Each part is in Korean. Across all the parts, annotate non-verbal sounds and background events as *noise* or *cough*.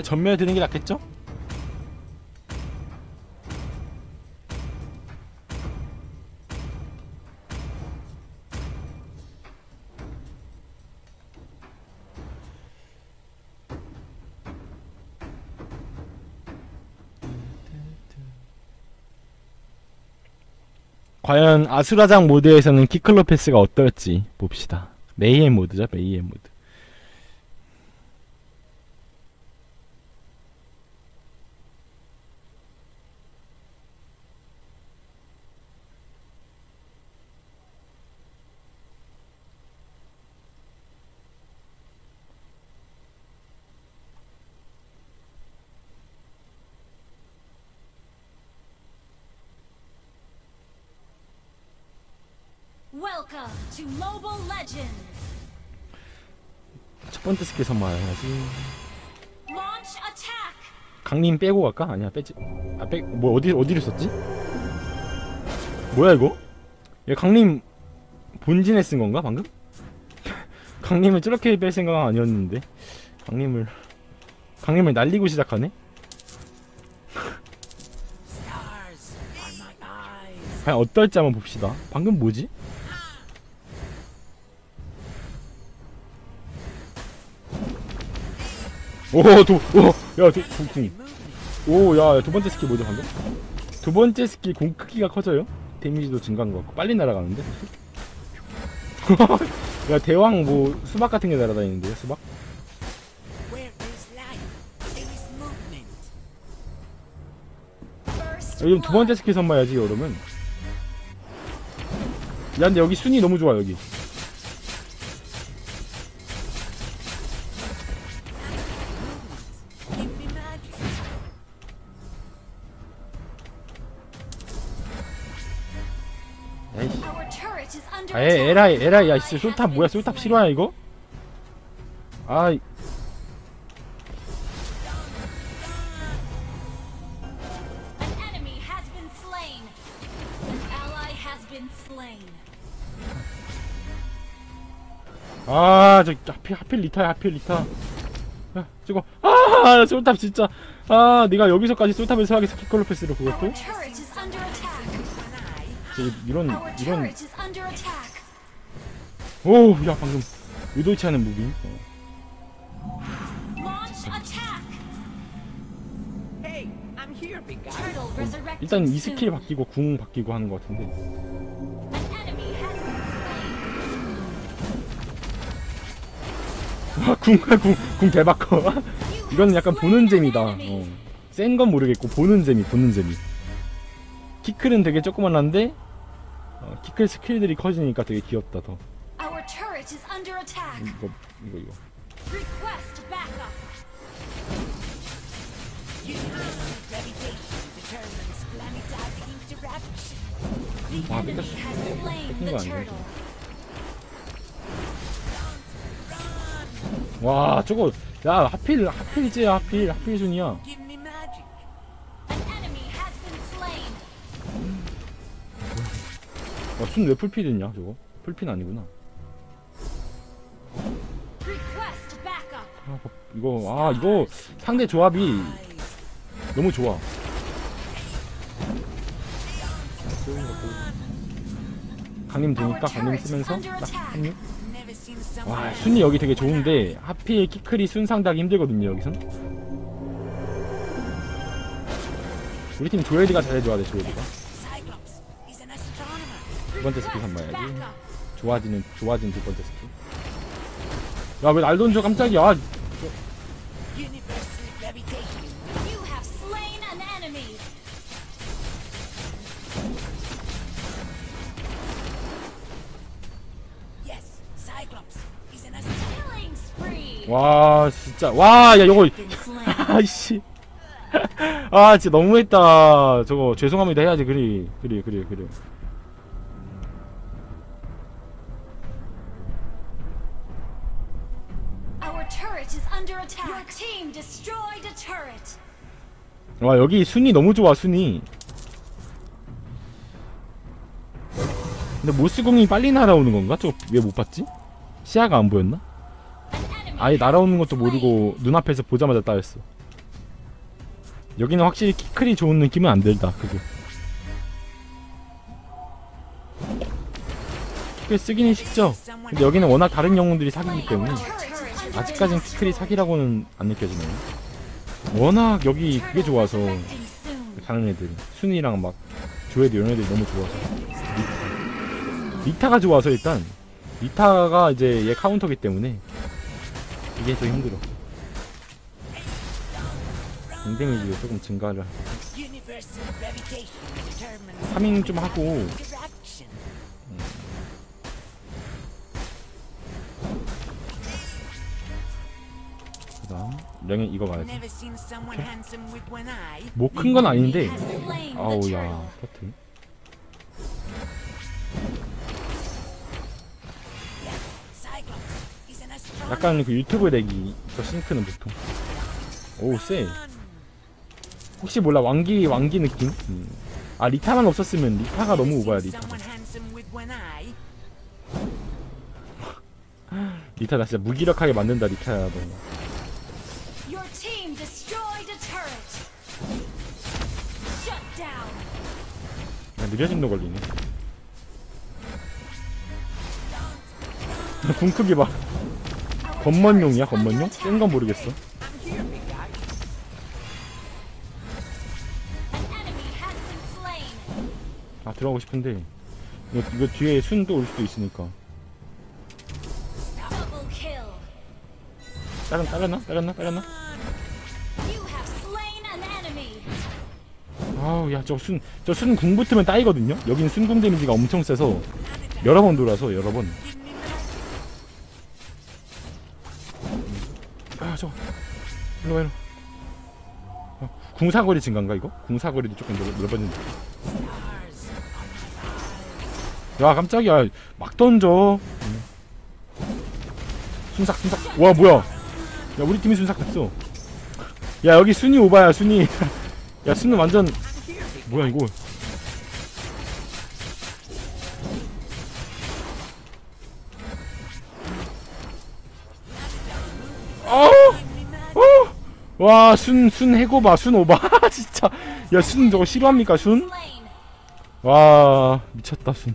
일단 전멸 드는 게 낫겠죠? 과연 아수라장 모드에서는 키클로패스가 어떨지 봅시다. 메이엠 모드죠, 메이엠 모드. Welcome to Mobile Legends. 첫 번째 스킬 선물해야지. Launch attack. 강림 빼고 갈까? 아니야 빼지. 아 빼. 뭐 어디 어디를 썼지? 뭐야 이거? 얘 강림 본진에 쓴 건가 방금? *laughs* 강림을 저렇게 뺄 생각은 아니었는데 강림을 강림을 날리고 시작하네. 과연 어떨지 한번 봅시다. 방금 뭐지? 오, 도, 오, 야, 도, 도, 궁. 오, 야, 두 번째 스킬 뭐죠, 방금? 두 번째 스킬 공 크기가 커져요? 데미지도 증가한 것 같고, 빨리 날아가는데? *laughs* 야, 대왕 뭐, 수박 같은 게 날아다니는데요, 수박? 이건 두 번째. 스킬 선마야지, 여러분. 야, 근데 여기 순위 너무 좋아, 여기. 에, 에라이, 에라이, 야, 씨, 솔탑 뭐야, 솔탑 실화야, 이거? 아, 이- An enemy has been slain. An ally has been slain. 아, 저, 하필, 하필 리타야, 하필 리타. 야, 저거, 아, 솔탑 진짜. 아, 네가 여기서까지 솔탑을 사하게 스키컬로패스로 Our 그것도? 이런, 이런. turret is under attack. 오, 야, 방금. 의도치 않은 무빙. 어. Launch attack. Hey, I'm here, big guy. Turtle resurrected 일단 이. 스킬 바뀌고 궁 바뀌고 하는 것 같은데. 와, 궁, 궁, 궁 대박커. You 이건 약간 보는 재미다. 어. 센건 모르겠고 보는 재미, 보는 재미. 키클은 되게 조그만한데 어, 키클 스킬들이 커지니까 되게 귀엽다 더. 이거 이거 이거. Enemy 뺏겼어. 뺏긴 거 아니야? 와 저거 야 하필 하필이지 하필 하필 순이야. 와순왜 풀피 됐냐 저거? 풀피는 아니구나. 아, 뭐, 이거 아 이거 상대 조합이 너무 좋아. 강림 되니까 강림 쓰면서 딱 합류. 와 순이 여기 되게 좋은데 하필 키클이 순 상대하기 힘들거든요 여기선. 우리 팀 조엘이가 잘해줘야 돼 조엘이가. 두 번째 스킬 backup. 좋아지는 좋아진 두 번째 스킬. 야 왜 날 던져 깜짝이야? 아. 와 진짜 와 야 요거. 아이씨 아 진짜 너무했다 저거 죄송합니다 해야지 그리 그리 그리 그리 와 여기 순이 너무 좋아 순이 근데 모스공이 빨리 날아오는 건가? 저거 왜 못 봤지? 시야가 안 보였나? 아예 날아오는 것도. 모르고 눈앞에서 보자마자 따였어 여기는 확실히 키클이 좋은 느낌은 안 들다 그게 키클 쓰기는 쉽죠 근데 여기는 워낙 다른 영웅들이 사기이기 때문에 아직까진 키클이 사기라고는 안 느껴지네요 워낙 여기 그게 좋아서. 다른 애들 순이랑 막 조회도 이런 애들이 너무 좋아서 리타. 리타가 좋아서 일단 리타가 이제 얘 카운터기 때문에 이게 더 힘들어 인데미지가 조금 증가를 determines 파밍 좀 하고 랭은 이거 봐야지. 뭐 큰 건 아닌데 아우. 야 터트. 약간 그 유튜브 내기 저 싱크는 보통 오우 쎄 혹시 몰라 왕기 왕기 느낌? 음. 아 리타만 없었으면 리타가 너무 오바야 리타. 리타 나 진짜 무기력하게 만든다 리타야 너 느려진 너 걸리네 궁 크기 봐 검먼용이야 검먼용? 센 건 모르겠어. 아 들어가고 싶은데 이거, 이거 뒤에 순도 올 수도 있으니까. 따라, 따랐나? 따랐나? 따랐나? 아우 야 저 순 저 순궁 붙으면 따이거든요 여긴 순궁 데미지가 엄청 세서 여러 번 돌아서 여러 번 아, 저거. 일로 와, 일로. 어, 궁사거리 증가인가, 이거? 궁사거리도 조금 넓, 넓어진다. 야, 깜짝이야. 막 던져. 음. 순삭, 순삭. 와, 뭐야. 야, 우리 팀이 순삭 됐어. 야, 여기 순이 오바야, 순이. *laughs* 야, 순은 완전. 뭐야, 이거. 어! 어! 와, 순, 순 해고봐, 순 오바. *laughs* 진짜. 야, 순 저거 싫어합니까, 순? 와, 미쳤다, 순.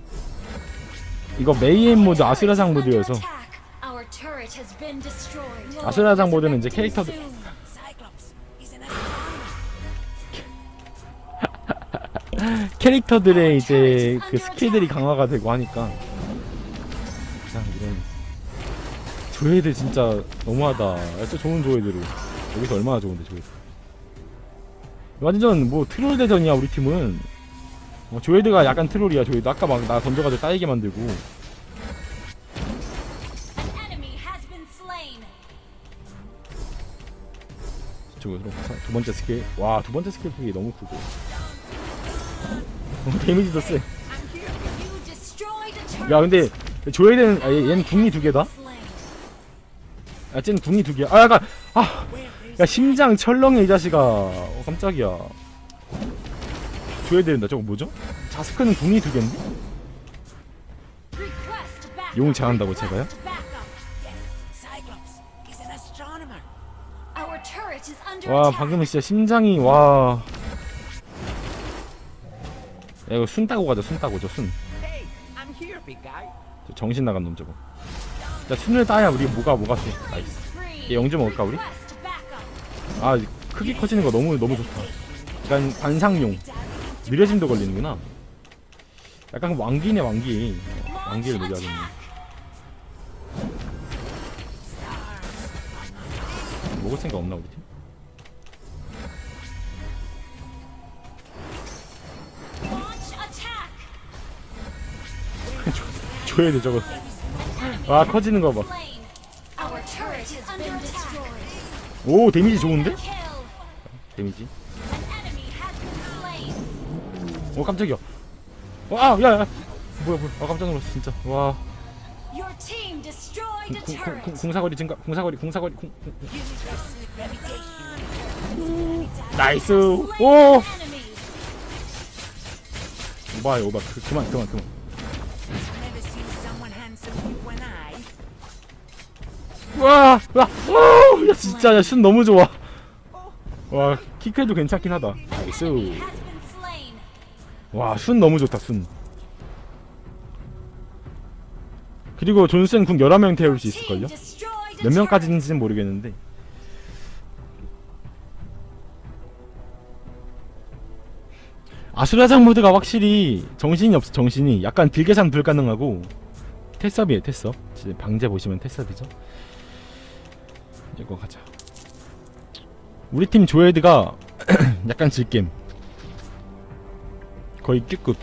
이거 메이엔 모드 Under 모드여서. 아수라장 모드는 이제 캐릭터들. *gasps* 캐릭터들의 이제 그 스킬들이 강화가 되고 하니까. 그냥 이런. 조회들 진짜 너무하다. 진짜 좋은 조회들을. 여기서 얼마나 좋은데, 조회. 완전 뭐 트롤 대전이야, 우리 팀은. 어, 조회드가 약간 트롤이야, 조회드. 아까 막 나 던져가지고 따이게 만들고. 저거 두 번째 스킬 와 두 번째 스킬 폭이 너무 크고 어, 데미지도 a turret. 근데 조회는 아, 얘- 얘는 궁이 두 개다. 야 쟤는 궁이 두 개야 아 약간 아야 Where is 심장 철렁해 이 자식아 어, 깜짝이야 조회야 된다 저거 뭐죠? 자스크는 궁이 두 개인데? 용을 제한다고 제가요? 와. 방금 진짜 심장이 와 야, 이거 순 따고 가자 순 따고 저순 정신 나간 놈 저거 야 순을 따야 우리 뭐가 뭐가 돼 나이스. 얘 영주 먹을까 우리? 아 크기 커지는 거 너무 너무 좋다. 약간 관상용 느려짐도 걸리는구나. 약간 왕기네 왕기. 왕기를 노려야겠네. 먹을 생각 없나 우리 팀? 줘야 돼 저거. 와 커지는 거 봐. Slain. Our turret has been destroyed. 오 데미지 좋은데? 데미지. 오 깜짝이야. 와 야 야. 뭐야 뭐야. 아 깜짝 놀랐어 진짜. 와. 궁사거리 증가. 궁. 궁, 궁. Universal gravitation. 나이스. 오. 오바야 오바. 그, 그만 그만 그만. 와, 와, 오, 야 진짜 야, 순 너무 좋아. 와, 키크도 괜찮긴 하다 나이스 slain. 와순 너무 좋다 순 그리고 존슨 궁 11명 태울 수 있을걸요? 몇. 명까지인지는 모르겠는데 아수라장 모드가 확실히 정신이 없어 정신이 약간 딜 계산 불가능하고 테스업이에요 테스업 방제 보시면 테스업이죠 이거 가자. 우리 팀 조에드가 *clears throat* 약간 질겜. 거의 Q급.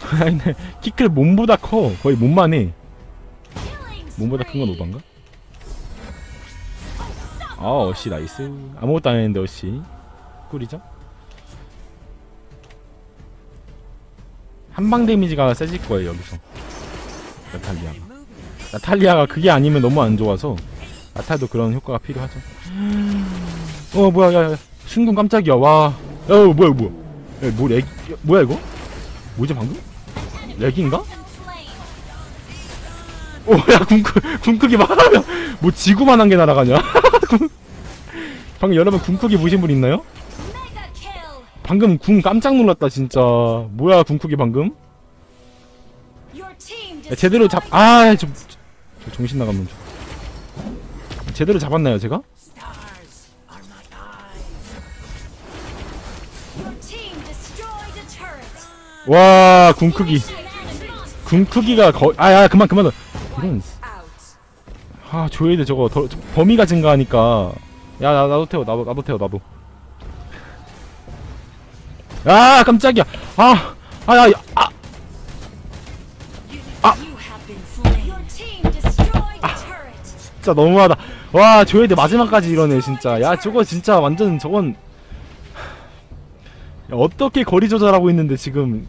*laughs* 아니 키클 몸보다 커. 거의 몸만 해. 몸보다 큰 건. 오반가? 아 어씨 나이스. 아무것도 안 했는데 어씨. 꿀이죠? 한방 데미지가 세질 거예요 여기서. 나탈리아가 나탈리아가 그게 아니면 너무 안 좋아서 나탈도 그런 효과가 필요하죠 *gasps* 어 뭐야 야 야 순간 깜짝이야 와야 어, 뭐야 뭐야 야 뭐 렉 뭐야 이거 뭐지 방금? 렉인가? 오야 궁크 궁크기 말하면 *laughs* 뭐 지구만한 게 날아가냐? *laughs* 방금 여러분 궁크기 보신 분 있나요? 방금 궁 깜짝 놀랐다 진짜 뭐야 궁크기 방금? 야, 제대로 잡 아, 저, 저 정신 나가면 좀 제대로 잡았나요 제가? 와 궁 크기 An enemy. 궁크기가 거 아 야 그만 그만 이런. 아 조회드 저거 더, 저- 범위가 증가하니까 야 나, 나도 태워 나도 나도 태워 나도 아 깜짝이야 아 아 야 아, 진짜 너무하다. 와 조회드 마지막까지 이러네 진짜. 야 저거 진짜 완전 저건. 야, 어떻게 거리 조절하고 있는데 지금.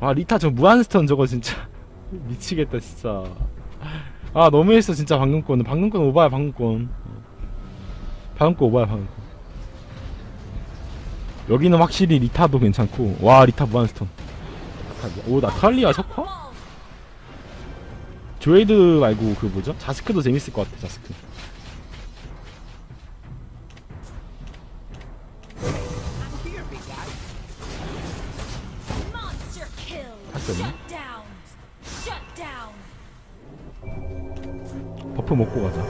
와 리타 저 무한스턴 저거 진짜. *laughs* 미치겠다 진짜. 아 너무했어 진짜 방금 거는 방금 건 오바야 방금 건 방금 거 오바야 방금 거 여기는 확실히 리타도 괜찮고. 와 리타 무한스턴 오 나탈리아 석화? 조에이드 말고 그 뭐죠? 자스크도 재밌을 것 같아 자스크 down. 버프 먹고 가자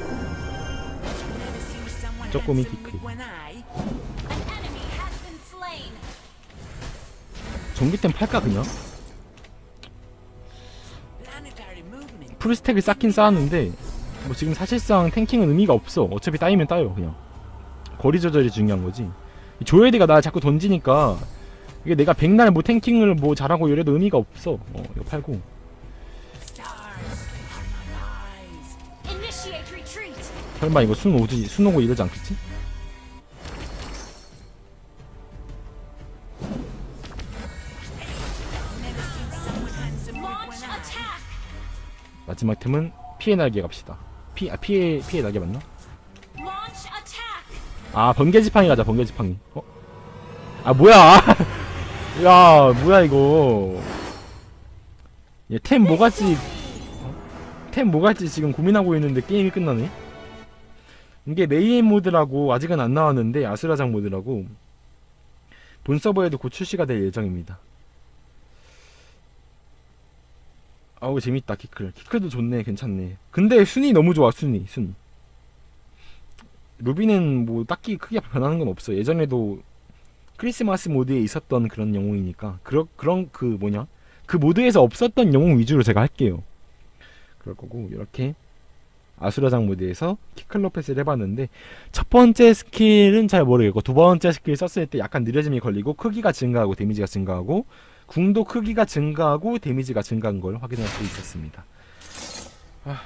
been slain. 전기템 팔까 그냥? 풀스택을 쌓긴 쌓았는데 뭐 지금 사실상 탱킹은 의미가 없어 어차피 따이면 따요 그냥 거리 조절이 중요한 거지 이 조에드가 나 자꾸 던지니까 이게 내가 백날 뭐 탱킹을 뭐 잘하고 이래도 의미가 없어 어 이거 팔고. 설마 이거 순 오지 순 오고 이러지 않겠지? 마지막 템은 피해 날개 갑시다. 피, 아 피해 피해 날개 맞나? 아 번개 지팡이 가자 번개 지팡이. 어? 아 뭐야? *laughs* 야 뭐야 이거? 얘템 뭐같이 템 뭐같이 지금 고민하고 있는데 게임이 끝나네? 이게 메이엔 모드라고 아직은 안 나왔는데 아수라장 모드라고 본 서버에도 곧 출시가 될 예정입니다 아우 재밌다 키클. 키클도 좋네 괜찮네. 근데 순위 너무 좋아 순위 순. 루비는 뭐 딱히 크게 변하는 건 없어. 예전에도 크리스마스 모드에 있었던 그런 영웅이니까. 그런 그런 그 뭐냐? 그 모드에서 없었던 영웅 위주로 제가 할게요. 그럴 거고 이렇게 아수라장 모드에서 키클로펫을 해봤는데 첫 번째 스킬은 잘 모르겠고 두 번째 스킬 썼을 때 약간 느려짐이 걸리고 크기가 증가하고 데미지가 증가하고 궁도 크기가 증가하고 데미지가 증가한 걸 확인할 수 있었습니다. 아,